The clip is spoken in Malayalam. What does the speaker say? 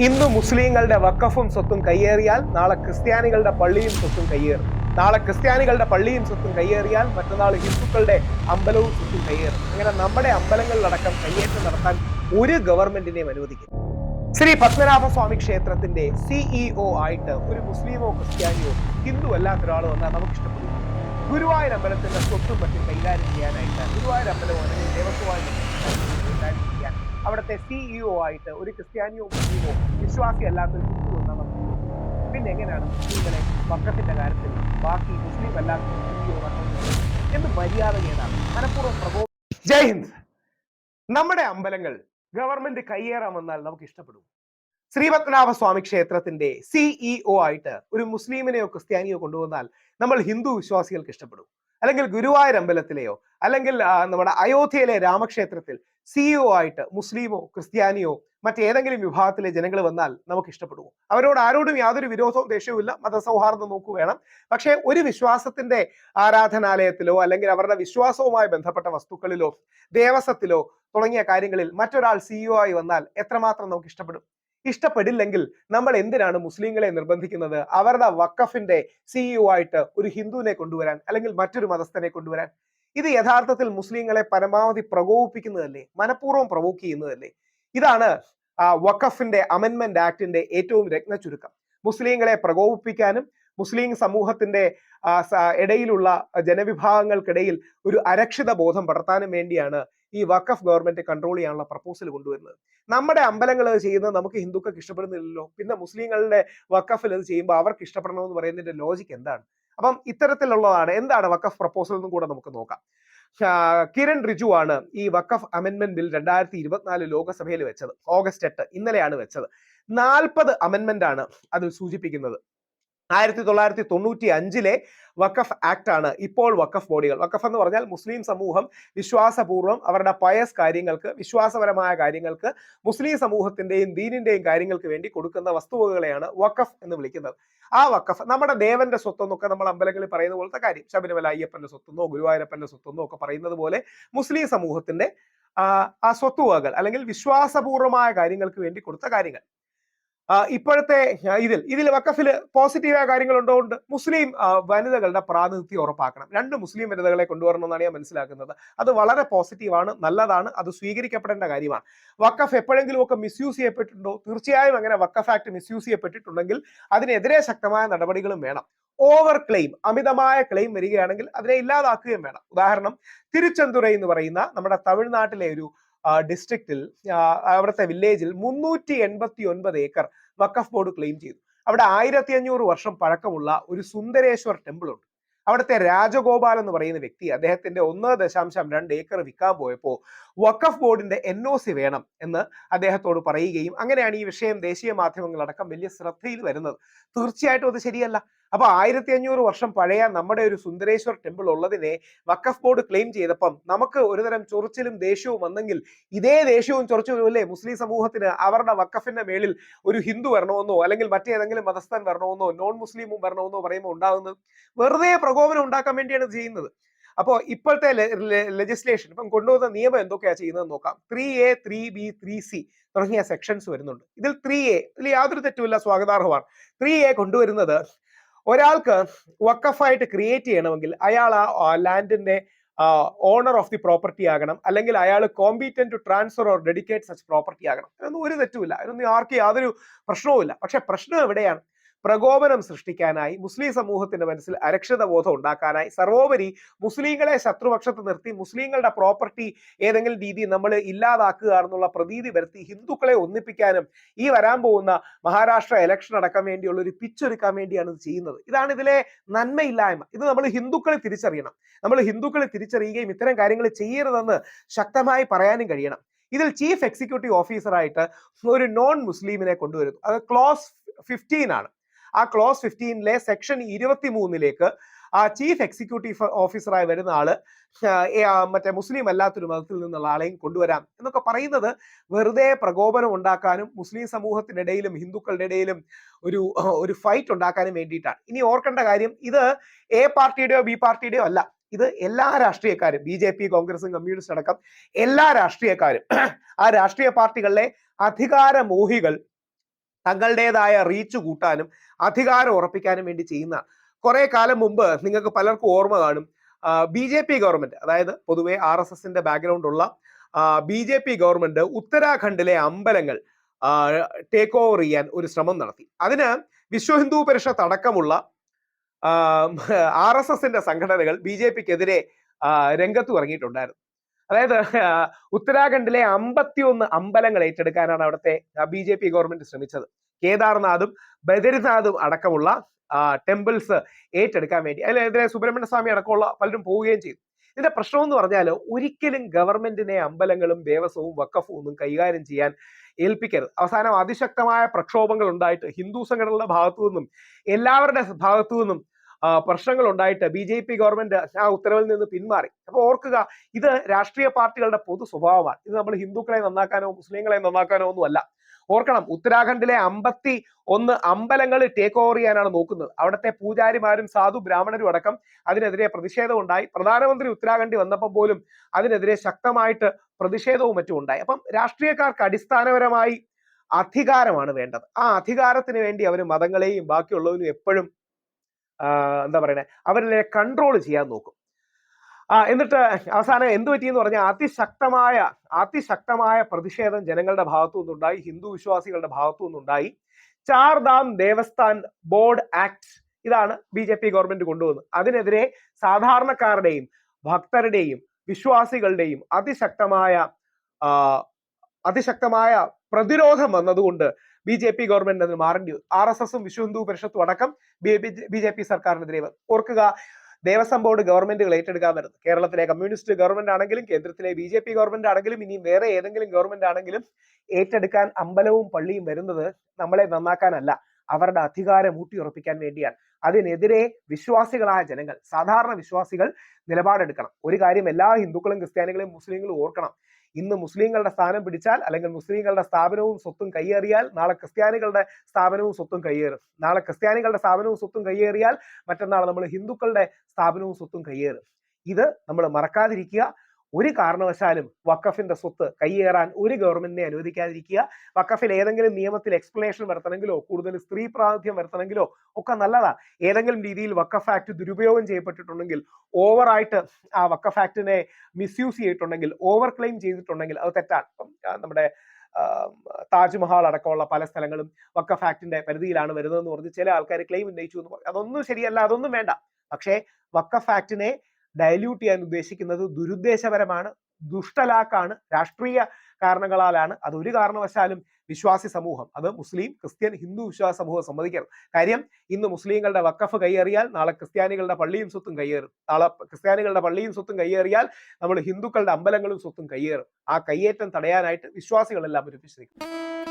ഇന്ന് മുസ്ലിങ്ങളുടെ വക്കഫും സ്വത്തും കയ്യേറിയാൽ നാളെ ക്രിസ്ത്യാനികളുടെ പള്ളിയും സ്വത്തും കയ്യേറും നാളെ ക്രിസ്ത്യാനികളുടെ പള്ളിയും സ്വത്തും കയ്യേറിയാൽ മറ്റന്നാൾ ഹിന്ദുക്കളുടെ അമ്പലവും സ്വത്തും കയ്യേറും അങ്ങനെ നമ്മുടെ അമ്പലങ്ങളിലടക്കം കയ്യേറ്റം നടത്താൻ ഒരു ഗവൺമെന്റിനെയും അനുവദിക്കും ശ്രീ പത്മനാഭസ്വാമി ക്ഷേത്രത്തിന്റെ സിഇഒ ആയിട്ട് ഒരു മുസ്ലിമോ ക്രിസ്ത്യാനിയോ ഹിന്ദു അല്ലാത്ത ഒരാൾ വന്നാൽ നമുക്ക് ഇഷ്ടപ്പെടും ഗുരുവായൂർ അമ്പലത്തിന്റെ സ്വത്തും മറ്റും കൈകാര്യം ചെയ്യാനായിട്ട് ഗുരുവായൂർ അമ്പലവും അല്ലെങ്കിൽ ദേവസ്വമായി അവിടുത്തെ സിഇഒ ആയിട്ട് ഒരു ക്രിസ്ത്യാനിയോ മുസ്ലിമോ വിശ്വാസി അല്ലാത്ത ഒരു ഹിന്ദു നമുക്ക് പിന്നെ എങ്ങനെയാണ് മുസ്ലിങ്ങളെ വക്കത്തിന്റെ കാര്യത്തിൽ ബാക്കി മുസ്ലിം അല്ലാത്ത സിഇഒ എന്ത് മര്യാദ ഏതാണ് മനഃപൂർവം പ്രകോപ ജയ് ഹിന്ദ്. നമ്മുടെ അമ്പലങ്ങൾ ഗവൺമെന്റ് കയ്യേറാൻ വന്നാൽ നമുക്ക് ഇഷ്ടപ്പെടും ശ്രീപത്മനാഭ സ്വാമി ക്ഷേത്രത്തിന്റെ സിഇഒ ആയിട്ട് ഒരു മുസ്ലിമിനെയോ ക്രിസ്ത്യാനിയോ കൊണ്ടുവന്നാൽ നമ്മൾ ഹിന്ദു വിശ്വാസികൾക്ക് ഇഷ്ടപ്പെടും. അല്ലെങ്കിൽ ഗുരുവായൂർ അമ്പലത്തിലെയോ അല്ലെങ്കിൽ നമ്മുടെ അയോധ്യയിലെ രാമക്ഷേത്രത്തിൽ സിഇഒ ആയിട്ട് മുസ്ലിമോ ക്രിസ്ത്യാനിയോ മറ്റേതെങ്കിലും വിഭാഗത്തിലെ ജനങ്ങൾ വന്നാൽ നമുക്ക് ഇഷ്ടപ്പെടുമോ? അവരോട് ആരോടും യാതൊരു വിരോധവും ദേഷ്യവും ഇല്ല. മതസൗഹാർദ്ദം നോക്കു വേണം. പക്ഷേ ഒരു വിശ്വാസത്തിന്റെ ആരാധനാലയത്തിലോ അല്ലെങ്കിൽ അവരുടെ വിശ്വാസവുമായി ബന്ധപ്പെട്ട വസ്തുക്കളിലോ ദേവസ്വത്തിലോ തുടങ്ങിയ കാര്യങ്ങളിൽ മറ്റൊരാൾ സിഇഒ ആയി വന്നാൽ എത്രമാത്രം നമുക്ക് ഇഷ്ടപ്പെടും? ഇഷ്ടപ്പെടില്ലെങ്കിൽ നമ്മൾ എന്തിനാണ് മുസ്ലിങ്ങളെ നിർബന്ധിക്കുന്നത്? അവരുടെ വക്കഫിന്റെ സിഇഒ ആയിട്ട് ഒരു ഹിന്ദുവിനെ കൊണ്ടുവരാൻ അല്ലെങ്കിൽ മറ്റൊരു മതസ്ഥനെ കൊണ്ടുവരാൻ. ഇത് യഥാർത്ഥത്തിൽ മുസ്ലിങ്ങളെ പരമാവധി പ്രകോപിപ്പിക്കുന്നതല്ലേ? മനഃപൂർവം പ്രവോക്ക് ചെയ്യുന്നതല്ലേ? ഇതാണ് വഖഫിന്റെ അമെന്റ്മെന്റ് ആക്ടിന്റെ ഏറ്റവും രത്ന ചുരുക്കം. മുസ്ലിങ്ങളെ പ്രകോപിപ്പിക്കാനും മുസ്ലിം സമൂഹത്തിന്റെ ഇടയിലുള്ള ജനവിഭാഗങ്ങൾക്കിടയിൽ ഒരു അരക്ഷിത ബോധം പടർത്താനും വേണ്ടിയാണ് ഈ വഖഫ് ഗവൺമെന്റ് കൺട്രോൾ ചെയ്യാനുള്ള പ്രപ്പോസൽ കൊണ്ടുവരുന്നത്. നമ്മുടെ അമ്പലങ്ങൾ ചെയ്യുന്നത് നമുക്ക് ഹിന്ദുക്കൾക്ക് ഇഷ്ടപ്പെടുന്നില്ലല്ലോ. പിന്നെ മുസ്ലിങ്ങളുടെ വഖഫിൽ അത് ചെയ്യുമ്പോൾ അവർക്ക് ഇഷ്ടപ്പെടണമെന്ന് പറയുന്നതിന്റെ ലോജിക് എന്താണ്? അപ്പം ഇത്തരത്തിലുള്ളതാണ്. എന്താണ് വഖഫ് പ്രപ്പോസൽ എന്നും കൂടെ നമുക്ക് നോക്കാം. കിരൺ റിജു ആണ് ഈ വഖഫ് അമെന്റ്മെന്റ് ബിൽ രണ്ടായിരത്തി ഇരുപത്തിനാല് ലോകസഭയിൽ വെച്ചത്. ഓഗസ്റ്റ് എട്ട് ഇന്നലെയാണ് വെച്ചത്. നാൽപ്പത് അമെന്റ്മെന്റ് ആണ് അത് സൂചിപ്പിക്കുന്നത്. ആയിരത്തി തൊള്ളായിരത്തി തൊണ്ണൂറ്റി അഞ്ചിലെ വഖഫ് ആക്ട് ആണ് ഇപ്പോൾ വഖഫ് ബോഡികൾ. വഖഫ് എന്ന് പറഞ്ഞാൽ മുസ്ലിം സമൂഹം വിശ്വാസപൂർവം അവരുടെ പയസ് കാര്യങ്ങൾക്ക് വിശ്വാസപരമായ കാര്യങ്ങൾക്ക് മുസ്ലിം സമൂഹത്തിന്റെയും ദീനിന്റെയും കാര്യങ്ങൾക്ക് വേണ്ടി കൊടുക്കുന്ന വസ്തുവകകളെയാണ് വഖഫ് എന്ന് വിളിക്കുന്നത്. ആ വഖഫ് നമ്മുടെ ദേവന്റെ സ്വത്തെന്നൊക്കെ നമ്മൾ അമ്പലങ്ങളിൽ പറയുന്ന പോലത്തെ കാര്യം. ശബരിമല അയ്യപ്പന്റെ സ്വത്തെന്നോ ഗുരുവായൂരപ്പന്റെ സ്വത്തെന്നോ ഒക്കെ പറയുന്നത് പോലെ മുസ്ലിം സമൂഹത്തിന്റെ ആ, സ്വത്തുവകകൾ അല്ലെങ്കിൽ വിശ്വാസപൂർവമായ കാര്യങ്ങൾക്ക് വേണ്ടി കൊടുത്ത കാര്യങ്ങൾ. ഇപ്പോഴത്തെ ഇതിൽ ഇതിൽ വക്കഫിൽ പോസിറ്റീവായ കാര്യങ്ങളുണ്ടോ ഉണ്ട്? മുസ്ലിം വനിതകളുടെ പ്രാതിനിധ്യം ഉറപ്പാക്കണം. രണ്ട് മുസ്ലിം വനിതകളെ കൊണ്ടുവരണം എന്നാണ് ഞാൻ മനസ്സിലാക്കുന്നത്. അത് വളരെ പോസിറ്റീവാണ് നല്ലതാണ് അത് സ്വീകരിക്കപ്പെടേണ്ട കാര്യമാണ്. വക്കഫ് എപ്പോഴെങ്കിലും ഒക്കെ മിസ്യൂസ് ചെയ്യപ്പെട്ടിട്ടുണ്ടോ? തീർച്ചയായും അങ്ങനെ വക്കഫ് ആക്ട് മിസ്യൂസ് ചെയ്യപ്പെട്ടിട്ടുണ്ടെങ്കിൽ അതിനെതിരെ ശക്തമായ നടപടികളും വേണം. ഓവർ ക്ലെയിം അമിതമായ ക്ലെയിം വരികയാണെങ്കിൽ അതിനെ ഇല്ലാതാക്കുകയും വേണം. ഉദാഹരണം തിരുച്ചെന്തുറൈ എന്ന് പറയുന്ന നമ്മുടെ തമിഴ്നാട്ടിലെ ഒരു ഡിസ്ട്രിക്റ്റിൽ അവിടുത്തെ വില്ലേജിൽ മുന്നൂറ്റി എൺപത്തി ഒൻപത് ഏക്കർ വക്കഫ് ബോർഡ് ക്ലെയിം ചെയ്തു. അവിടെ ആയിരത്തി അഞ്ഞൂറ് വർഷം പഴക്കമുള്ള ഒരു സുന്ദരേശ്വർ ടെമ്പിൾ ഉണ്ട്. അവിടുത്തെ രാജഗോപാൽ എന്ന് പറയുന്ന വ്യക്തി അദ്ദേഹത്തിന്റെ ഒന്ന് ദശാംശം രണ്ട് ഏക്കർ വിൽക്കാൻ പോയപ്പോൾ വഖഫ് ബോർഡിന്റെ എൻ ഒ സി വേണം എന്ന് അദ്ദേഹത്തോട് പറയുകയും അങ്ങനെയാണ് ഈ വിഷയം ദേശീയ മാധ്യമങ്ങളടക്കം വലിയ ശ്രദ്ധയിൽ വരുന്നത്. തീർച്ചയായിട്ടും അത് ശരിയല്ല. അപ്പൊ ആയിരത്തി അഞ്ഞൂറ് വർഷം പഴയ നമ്മുടെ ഒരു സുന്ദരേശ്വർ ടെമ്പിൾ ഉള്ളതിനെ വക്കഫ് ബോർഡ് ക്ലെയിം ചെയ്തപ്പം നമുക്ക് ഒരുതരം ചൊറിച്ചിലും ദേഷ്യവും വന്നെങ്കിൽ ഇതേ ദേഷ്യവും ചൊറിച്ചിലും അല്ലേ മുസ്ലിം സമൂഹത്തിന് അവരുടെ വക്കഫിന്റെ മേളിൽ ഒരു ഹിന്ദു വരണമെന്നോ അല്ലെങ്കിൽ മറ്റേതെങ്കിലും മതസ്ഥൻ വരണമെന്നോ നോൺ മുസ്ലിമും വരണമെന്നോ പറയുമ്പോൾ ഉണ്ടാകുന്നത്? വെറുതെ പ്രകോപനം ഉണ്ടാക്കാൻ വേണ്ടിയാണ് ചെയ്യുന്നത്. അപ്പോൾ ഇപ്പോഴത്തെ ലെജിസ്ലേഷൻ ഇപ്പം കൊണ്ടുവന്ന നിയമം എന്തൊക്കെയാ ചെയ്യുന്നത് നോക്കാം. Three A three B three C തുടങ്ങിയ സെക്ഷൻസ് വരുന്നുണ്ട്. ഇതിൽ ത്രീ എ ഇതിൽ യാതൊരു തെറ്റുമില്ല സ്വാഗതാർഹമാണ്. ത്രീ എ കൊണ്ടുവരുന്നത് ഒരാൾക്ക് വക്കഫായിട്ട് ക്രിയേറ്റ് ചെയ്യണമെങ്കിൽ അയാൾ ആ ലാൻഡിന്റെ ഓണർ ഓഫ് ദി പ്രോപ്പർട്ടി ആകണം. അല്ലെങ്കിൽ അയാൾ competent to transfer or dedicate such property ആകണം. അതൊന്നും ഒരു തെറ്റുമില്ല. അതിനൊന്നും ആർക്കും യാതൊരു പ്രശ്നവുമില്ല. പക്ഷെ പ്രശ്നം എവിടെയാണ്? പ്രകോപനം സൃഷ്ടിക്കാനായി മുസ്ലിം സമൂഹത്തിന്റെ മനസ്സിൽ അരക്ഷിത ബോധം ഉണ്ടാക്കാനായി സർവോപരി മുസ്ലിങ്ങളെ ശത്രുപക്ഷത്ത് നിർത്തി മുസ്ലിങ്ങളുടെ പ്രോപ്പർട്ടി ഏതെങ്കിലും രീതി നമ്മൾ ഇല്ലാതാക്കുക എന്നുള്ള പ്രതീതി വരുത്തി ഹിന്ദുക്കളെ ഒന്നിപ്പിക്കാനും ഈ വരാൻ പോകുന്ന മഹാരാഷ്ട്ര എലക്ഷൻ അടക്കം വേണ്ടിയുള്ള ഒരു പിച്ചൊരുക്കാൻ വേണ്ടിയാണ് ഇത് ചെയ്യുന്നത്. ഇതാണ് ഇതിലെ നന്മയില്ലായ്മ. ഇത് നമ്മൾ ഹിന്ദുക്കളെ തിരിച്ചറിയണം. നമ്മൾ ഹിന്ദുക്കളെ തിരിച്ചറിയുകയും ഇത്തരം കാര്യങ്ങൾ ചെയ്യരുതെന്ന് ശക്തമായി പറയാനും കഴിയണം. ഇതിൽ ചീഫ് എക്സിക്യൂട്ടീവ് ഓഫീസറായിട്ട് ഒരു നോൺ മുസ്ലിമിനെ കൊണ്ടുവരുന്നു. അത് ക്ലോസ് ഫിഫ്റ്റീൻ ആണ്. ആ ക്ലോസ് ഫിഫ്റ്റീനിലെ സെക്ഷൻ ഇരുപത്തി മൂന്നിലേക്ക് ആ ചീഫ് എക്സിക്യൂട്ടീവ് ഓഫീസറായി വരുന്ന ആൾ മറ്റേ മുസ്ലിം അല്ലാത്തൊരു മതത്തിൽ നിന്നുള്ള ആളെയും കൊണ്ടുവരാം എന്നൊക്കെ പറയുന്നത് വെറുതെ പ്രകോപനം ഉണ്ടാക്കാനും മുസ്ലിം സമൂഹത്തിനിടയിലും ഹിന്ദുക്കളുടെ ഇടയിലും ഒരു ഒരു ഫൈറ്റ് ഉണ്ടാക്കാനും വേണ്ടിയിട്ടാണ്. ഇനി ഓർക്കേണ്ട കാര്യം ഇത് എ പാർട്ടിയുടെയോ ബി പാർട്ടിയുടെയോ അല്ല. ഇത് എല്ലാ രാഷ്ട്രീയക്കാരും ബി ജെ പി കോൺഗ്രസും കമ്മ്യൂണിസ്റ്റ് അടക്കം എല്ലാ രാഷ്ട്രീയക്കാരും ആ രാഷ്ട്രീയ പാർട്ടികളിലെ അധികാര മോഹികൾ തങ്ങളുടേതായ റീച്ച് കൂട്ടാനും അധികാരം ഉറപ്പിക്കാനും വേണ്ടി ചെയ്യുന്ന കുറെ കാലം മുമ്പ് നിങ്ങൾക്ക് പലർക്കും ഓർമ്മ കാണും. ബി ജെ പി ഗവൺമെന്റ് അതായത് പൊതുവെ ആർ എസ് എസിന്റെ ബാക്ക്ഗ്രൗണ്ട് ഉള്ള ബി ജെ പി ഗവൺമെന്റ് ഉത്തരാഖണ്ഡിലെ അമ്പലങ്ങൾ ടേക്ക് ഓവർ ചെയ്യാൻ ഒരു ശ്രമം നടത്തി. അതിന് വിശ്വ ഹിന്ദു പരിഷത്ത് അടക്കമുള്ള ആർ എസ് എസിന്റെ സംഘടനകൾ ബി ജെ പിക്കെതിരെ രംഗത്ത് ഇറങ്ങിയിട്ടുണ്ടായിരുന്നു. അതായത് ഉത്തരാഖണ്ഡിലെ അമ്പത്തിയൊന്ന് അമ്പലങ്ങൾ ഏറ്റെടുക്കാനാണ് അവിടുത്തെ ബി ജെ പി ഗവൺമെന്റ് ശ്രമിച്ചത്. കേദാർനാഥും ബദരിനാഥും അടക്കമുള്ള ടെമ്പിൾസ് ഏറ്റെടുക്കാൻ വേണ്ടി അതിനെതിരെ സുബ്രഹ്മണ്യ സ്വാമി അടക്കമുള്ള പലരും പോവുകയും ചെയ്തു. ഇതിന്റെ പ്രശ്നം എന്ന് പറഞ്ഞാൽ ഒരിക്കലും ഗവൺമെന്റിനെ അമ്പലങ്ങളും ദേവസ്വവും വക്കഫും ഒന്നും കൈകാര്യം ചെയ്യാൻ ഏൽപ്പിക്കരുത്. അവസാനം അതിശക്തമായ പ്രക്ഷോഭങ്ങൾ ഉണ്ടായിട്ട് ഹിന്ദു സംഘടനകളുടെ ഭാഗത്തു നിന്നും എല്ലാവരുടെ ഭാഗത്തു നിന്നും പ്രശ്നങ്ങൾ ഉണ്ടായിട്ട് ബി ജെ പി ഗവൺമെന്റ് ആ ഉത്തരവിൽ നിന്ന് പിന്മാറി. അപ്പോൾ ഓർക്കുക ഇത് രാഷ്ട്രീയ പാർട്ടികളുടെ പൊതു സ്വഭാവമാണ്. ഇത് നമ്മൾ ഹിന്ദുക്കളെ നന്നാക്കാനോ മുസ്ലിങ്ങളെ നന്നാക്കാനോ ഒന്നുമല്ല ഓർക്കണം ഉത്തരാഖണ്ഡിലെ അമ്പത്തി ഒന്ന് അമ്പലങ്ങൾ ടേക്ക് ഓവർ ചെയ്യാനാണ് നോക്കുന്നത്. അവിടുത്തെ പൂജാരിമാരും സാധു ബ്രാഹ്മണരും അടക്കം അതിനെതിരെ പ്രതിഷേധം ഉണ്ടായി. പ്രധാനമന്ത്രി ഉത്തരാഖണ്ഡിൽ വന്നപ്പോൾ പോലും അതിനെതിരെ ശക്തമായിട്ട് പ്രതിഷേധവും മറ്റും ഉണ്ടായി. അപ്പം രാഷ്ട്രീയക്കാർക്ക് അടിസ്ഥാനപരമായി അധികാരമാണ് വേണ്ടത്. ആ അധികാരത്തിന് വേണ്ടി അവർ മതങ്ങളെയും ബാക്കിയുള്ളവരും എപ്പോഴും എന്താ പറയണേ? അവരെ കൺട്രോൾ ചെയ്യാൻ നോക്കും. എന്നിട്ട് അവസാനം എന്ത് പറ്റിയെന്ന് പറഞ്ഞാൽ അതിശക്തമായ അതിശക്തമായ പ്രതിഷേധം ജനങ്ങളുടെ ഭാഗത്തു നിന്നുണ്ടായി. ഹിന്ദു വിശ്വാസികളുടെ ഭാഗത്തു നിന്നുണ്ടായി. ചാർധാം ദേവസ്ഥാൻ ബോർഡ് ആക്ട് ഇതാണ് ബി ജെ പി ഗവൺമെന്റ് കൊണ്ടുവന്നത്. അതിനെതിരെ സാധാരണക്കാരുടെയും ഭക്തരുടെയും വിശ്വാസികളുടെയും അതിശക്തമായ അതിശക്തമായ പ്രതിരോധം വന്നതുകൊണ്ട് ബി ജെ പി ഗവൺമെന്റ് അതിന് മാറേണ്ടി ആർ എസ് എസും വിശ്വ ഹിന്ദു പരിഷത്തും അടക്കം ബി ജെ പി സർക്കാരിനെതിരെ ഓർക്കുക ദേവസ്വം ബോർഡ് ഗവൺമെന്റുകൾ ഏറ്റെടുക്കാൻ വരുന്നത് കേരളത്തിലെ കമ്മ്യൂണിസ്റ്റ് ഗവൺമെന്റ് ആണെങ്കിലും കേന്ദ്രത്തിലെ ബി ജെ പി ഗവൺമെന്റ് ആണെങ്കിലും ഇനി വേറെ ഏതെങ്കിലും ഗവൺമെന്റ് ആണെങ്കിലും ഏറ്റെടുക്കാൻ അമ്പലവും പള്ളിയും വരുന്നത് നമ്മളെ നന്നാക്കാനല്ല അവരുടെ അധികാരം ഊട്ടിയുറപ്പിക്കാൻ വേണ്ടിയാണ്. അതിനെതിരെ വിശ്വാസികളായ ജനങ്ങൾ സാധാരണ വിശ്വാസികൾ നിലപാടെടുക്കണം. ഒരു കാര്യം എല്ലാ ഹിന്ദുക്കളും ക്രിസ്ത്യാനികളും മുസ്ലിങ്ങളും ഓർക്കണം. ഇന്ന് മുസ്ലിങ്ങളുടെ സ്ഥാനം പിടിച്ചാൽ അല്ലെങ്കിൽ മുസ്ലിങ്ങളുടെ സ്ഥാപനവും സ്വത്തും കയ്യേറിയാൽ നാളെ ക്രിസ്ത്യാനികളുടെ സ്ഥാപനവും സ്വത്തും കയ്യേറും നാളെ ക്രിസ്ത്യാനികളുടെ സ്ഥാപനവും സ്വത്തും കയ്യേറിയാൽ മറ്റന്നാൾ നമ്മൾ ഹിന്ദുക്കളുടെ സ്ഥാപനവും സ്വത്തും കയ്യേറും ഇത് നമ്മൾ മറക്കാതിരിക്കുക. ഒരു കാരണവശാലും വക്കഫിന്റെ സ്വത്ത് കൈയേറാൻ ഒരു ഗവൺമെന്റിനെ അനുവദിക്കാതിരിക്കുക. വക്കഫിൽ ഏതെങ്കിലും നിയമത്തിൽ എക്സ്പ്ലനേഷൻ വരുത്തണമെങ്കിലോ കൂടുതൽ സ്ത്രീ പ്രാതിനിധ്യം വരുത്തണമെങ്കിലോ ഒക്കെ നല്ലതാ. ഏതെങ്കിലും രീതിയിൽ വക്കഫ് ആക്ട് ദുരുപയോഗം ചെയ്യപ്പെട്ടിട്ടുണ്ടെങ്കിൽ ഓവറായിട്ട് ആ വക്കഫ് ആക്ടിനെ മിസ്യൂസ് ചെയ്തിട്ടുണ്ടെങ്കിൽ ഓവർ ക്ലെയിം ചെയ്തിട്ടുണ്ടെങ്കിൽ അത് തെറ്റാണ്. നമ്മുടെ താജ്മഹൽ അടക്കമുള്ള പല സ്ഥലങ്ങളും വക്കഫ് ആക്ടിന്റെ പരിധിയിലാണ് വരുന്നതെന്ന് പറഞ്ഞ് ചില ആൾക്കാർ ക്ലെയിം ഉന്നയിച്ചു എന്ന് അതൊന്നും ശരിയല്ല അതൊന്നും വേണ്ട. പക്ഷേ വക്കഫ് ആക്ടിനെ ഡയല്യൂട്ട് ചെയ്യാൻ ഉദ്ദേശിക്കുന്നത് ദുരുദ്ദേശപരമാണ് ദുഷ്ടലാക്കാണ് രാഷ്ട്രീയ കാരണങ്ങളാലാണ്. അത് ഒരു കാരണവശാലും വിശ്വാസി സമൂഹം അത് മുസ്ലിം ക്രിസ്ത്യൻ ഹിന്ദു വിശ്വാസ സമൂഹം സമ്മതിക്കരുത് കാര്യം ഇന്ന് മുസ്ലിങ്ങളുടെ വക്കഫ് കൈയേറിയാൽ നാളെ ക്രിസ്ത്യാനികളുടെ പള്ളിയും സ്വത്തും കയ്യേറും നാളെ ക്രിസ്ത്യാനികളുടെ പള്ളിയും സ്വത്തും കയ്യേറിയാൽ നമ്മൾ ഹിന്ദുക്കളുടെ അമ്പലങ്ങളും സ്വത്തും കയ്യേറും ആ കയ്യേറ്റം തടയാനായിട്ട് വിശ്വാസികളെല്ലാം ഒരുമിച്ച്